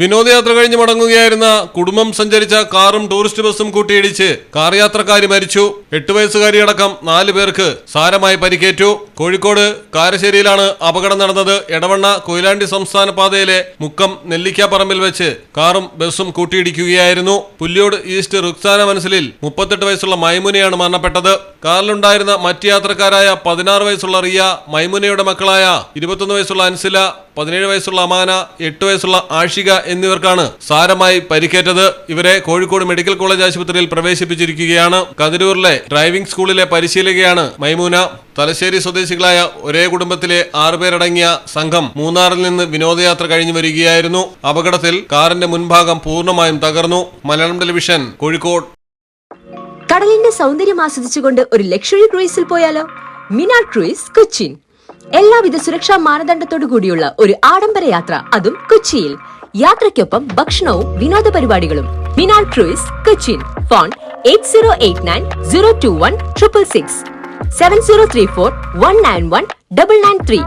വിനോദയാത്ര കഴിഞ്ഞ് മടങ്ങുകയായിരുന്ന കുടുംബം സഞ്ചരിച്ച കാറും ടൂറിസ്റ്റ് ബസ്സും കൂട്ടിയിടിച്ച് കാർ യാത്രക്കാരി മരിച്ചു. എട്ട് വയസ്സുകാരി അടക്കം നാല് പേർക്ക് സാരമായി പരിക്കേറ്റു. കോഴിക്കോട് കാരശ്ശേരിയിലാണ് അപകടം നടന്നത്. എടവണ്ണ കൊയിലാണ്ടി സംസ്ഥാന പാതയിലെ മുക്കം നെല്ലിക്കാപ്പറമ്പിൽ വെച്ച് കാറും ബസ്സും കൂട്ടിയിടിക്കുകയായിരുന്നു. പുല്ലിയോട് ഈസ്റ്റ് റുക്സാന മനസ്സിലിൽ മുപ്പത്തെട്ട് വയസ്സുള്ള മൈമുനയാണ് മരണപ്പെട്ടത്. കാറിലുണ്ടായിരുന്ന മറ്റ് യാത്രക്കാരായ പതിനാറ് വയസ്സുള്ള റിയ മൈമുനയുടെ മക്കളായ ഇരുപത്തൊന്ന് വയസ്സുള്ള അൻസില പതിനേഴ് വയസ്സുള്ള അമാന എട്ട് വയസ്സുള്ള ആഷിക എന്നിവർക്കാണ് സാരമായി പരിക്കേറ്റത്. ഇവരെ കോഴിക്കോട് മെഡിക്കൽ കോളേജ് ആശുപത്രിയിൽ പ്രവേശിപ്പിച്ചിരിക്കുകയാണ്. കതിരൂരിലെ ഡ്രൈവിംഗ് സ്കൂളിലെ പരിശീലകയാണ് മൈമൂന. തലശ്ശേരി സ്വദേശികളായ ഒരേ കുടുംബത്തിലെ ആറുപേരടങ്ങിയ സംഘം മൂന്നാറിൽ നിന്ന് വിനോദയാത്ര കഴിഞ്ഞു വരികയായിരുന്നു. അപകടത്തിൽ കാറിന്റെ മുൻഭാഗം പൂർണമായും തകർന്നു. മലയാളം ടെലിവിഷൻ കോഴിക്കോട്. കടലിന്റെ സൗന്ദര്യം ആസ്വദിച്ചുകൊണ്ട് ഒരു ലക്ഷറി ക്രൂയിസിൽ പോയാലോ? Mina cruise Cochin. എല്ലാവിധ സുരക്ഷാ മാനദണ്ഡത്തോടു കൂടിയുള്ള ഒരു ആഡംബര യാത്ര അതും കൊച്ചിയിൽ. യാത്രയ്ക്കൊപ്പം ഭക്ഷണവും വിനോദ പരിപാടികളും. Minal cruise Cochin. Phone eight zero eight nine zero two one triple six. Seven zero three four one nine one double nine three.